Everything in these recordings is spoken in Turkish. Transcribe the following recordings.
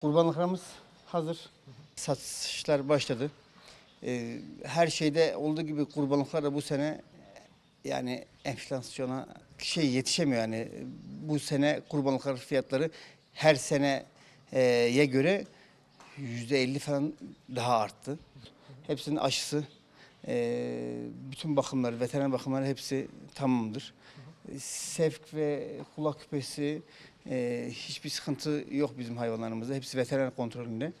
Kurbanlıklarımız hazır. Satışlar başladı. Ee, her şeyde olduğu gibi kurbanlıklar da bu sene yani enflasyona şey yetişemiyor yani. Bu sene kurbanlıklar fiyatları her seneye göre yüzde elli falan daha arttı. Hepsinin aşısı, e, bütün bakımları, veteriner bakımları hepsi tamamdır. Sevk ve kulak küpesi e, hiçbir sıkıntı yok bizim hayvanlarımızda. Hepsi veteriner kontrolünde.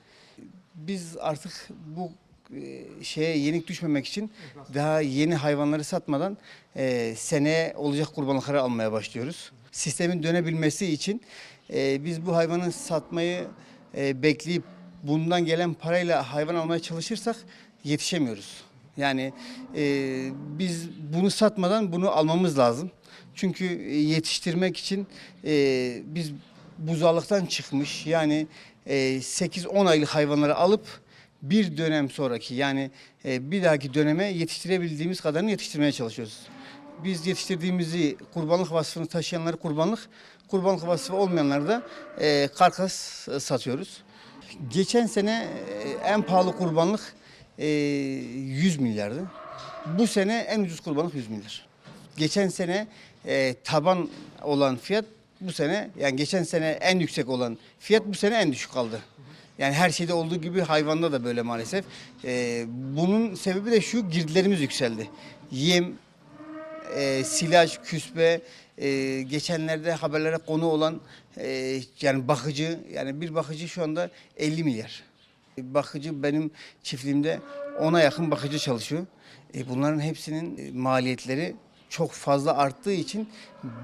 Biz artık bu e, şeye yenik düşmemek için daha yeni hayvanları satmadan e, seneye olacak kurbanlıkları almaya başlıyoruz. Sistemin dönebilmesi için e, biz bu hayvanı satmayı e, bekleyip bundan gelen parayla hayvan almaya çalışırsak yetişemiyoruz. Yani e, biz bunu satmadan bunu almamız lazım. Çünkü e, yetiştirmek için e, biz buzağlıktan çıkmış yani e, 8-10 aylık hayvanları alıp bir dönem sonraki yani e, bir dahaki döneme yetiştirebildiğimiz kadarını yetiştirmeye çalışıyoruz. Biz yetiştirdiğimizi kurbanlık vasfını taşıyanları kurbanlık, kurbanlık vasfı olmayanları da e, karkas satıyoruz. Geçen sene e, en pahalı kurbanlık e, 100 milyardı. Bu sene en ucuz kurbanlık 100 milyar. Geçen sene e, taban olan fiyat bu sene yani geçen sene en yüksek olan fiyat bu sene en düşük kaldı. Yani her şeyde olduğu gibi hayvanda da böyle maalesef. E, bunun sebebi de şu girdilerimiz yükseldi. Yem, e, silaj, küspe, e, geçenlerde haberlere konu olan e, yani bakıcı yani bir bakıcı şu anda 50 milyar. Bakıcı benim çiftliğimde ona yakın bakıcı çalışıyor. E, bunların hepsinin e, maliyetleri çok fazla arttığı için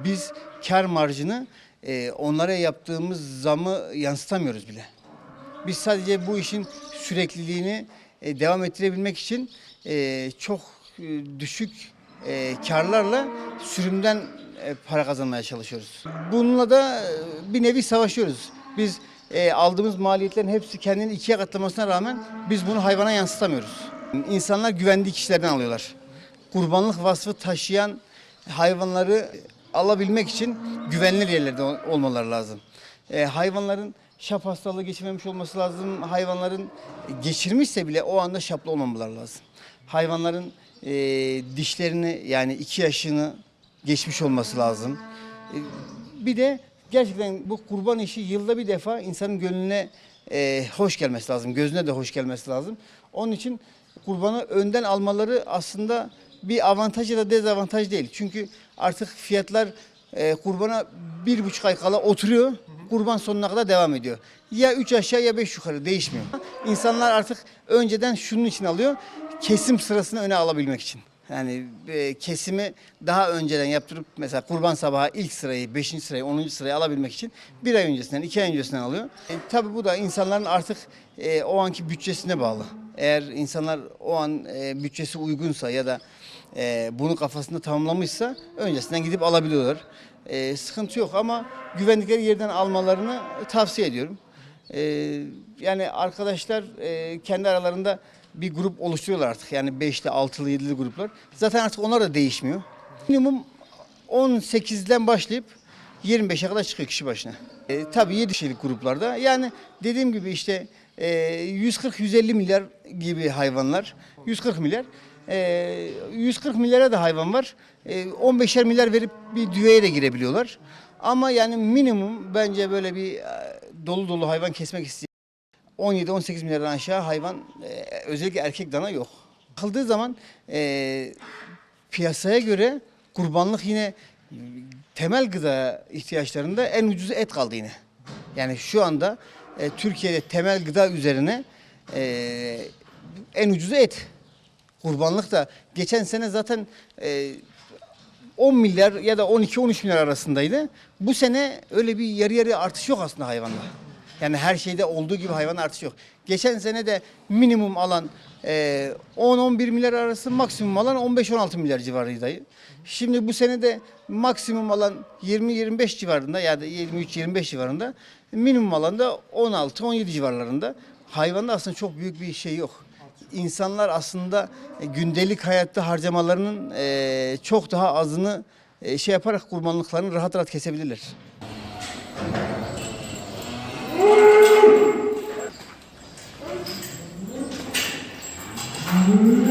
biz kar marjını e, onlara yaptığımız zamı yansıtamıyoruz bile. Biz sadece bu işin sürekliliğini e, devam ettirebilmek için e, çok e, düşük e, karlarla sürümden e, para kazanmaya çalışıyoruz. Bununla da e, bir nevi savaşıyoruz. Biz e, aldığımız maliyetlerin hepsi kendini ikiye katlamasına rağmen biz bunu hayvana yansıtamıyoruz. İnsanlar güvendiği kişilerden alıyorlar. Kurbanlık vasfı taşıyan hayvanları alabilmek için güvenilir yerlerde ol- olmaları lazım. E, hayvanların şap hastalığı geçirmemiş olması lazım. Hayvanların geçirmişse bile o anda şaplı olmamaları lazım. Hayvanların e, dişlerini yani iki yaşını geçmiş olması lazım. E, bir de gerçekten bu kurban işi yılda bir defa insanın gönlüne e, hoş gelmesi lazım. Gözüne de hoş gelmesi lazım. Onun için kurbanı önden almaları aslında bir avantaj ya da dezavantaj değil. Çünkü artık fiyatlar e, kurbana bir buçuk ay kala oturuyor. Kurban sonuna kadar devam ediyor. Ya üç aşağı ya beş yukarı değişmiyor. İnsanlar artık önceden şunun için alıyor. Kesim sırasını öne alabilmek için. Yani e, kesimi daha önceden yaptırıp mesela kurban sabahı ilk sırayı, beşinci sırayı, onuncu sırayı alabilmek için bir ay öncesinden, iki ay öncesinden alıyor. E, tabii bu da insanların artık e, o anki bütçesine bağlı. Eğer insanlar o an e, bütçesi uygunsa ya da e, bunu kafasında tamamlamışsa öncesinden gidip alabiliyorlar. E, sıkıntı yok ama güvendikleri yerden almalarını tavsiye ediyorum. E, yani arkadaşlar e, kendi aralarında bir grup oluşturuyorlar artık. Yani 5'li, 6'lı, 7'li gruplar. Zaten artık onlar da değişmiyor. Minimum 18'den başlayıp 25'e kadar çıkıyor kişi başına. E, tabii 7 kişilik gruplarda. Yani dediğim gibi işte e, 140-150 milyar gibi hayvanlar. 140 milyar. E, 140 milyara da hayvan var. E, 15'er milyar verip bir düveye de girebiliyorlar. Ama yani minimum bence böyle bir e, dolu dolu hayvan kesmek isteyen 17-18 milyardan aşağı hayvan e, özellikle erkek dana yok. Bakıldığı zaman e, piyasaya göre kurbanlık yine temel gıda ihtiyaçlarında en ucuzu et kaldı yine. Yani şu anda e, Türkiye'de temel gıda üzerine e, en ucuzu et. Kurbanlık da geçen sene zaten e, 10 milyar ya da 12-13 milyar arasındaydı. Bu sene öyle bir yarı yarı artış yok aslında hayvanda. Yani her şeyde olduğu gibi hayvan artış yok. Geçen sene de minimum alan e, 10-11 milyar arası maksimum alan 15-16 milyar civarıydı. Şimdi bu sene de maksimum alan 20-25 civarında ya da 23-25 civarında minimum alan da 16-17 civarlarında. Hayvanda aslında çok büyük bir şey yok. İnsanlar aslında e, gündelik hayatta harcamalarının e, çok daha azını e, şey yaparak kurbanlıklarını rahat rahat kesebilirler. Yeah.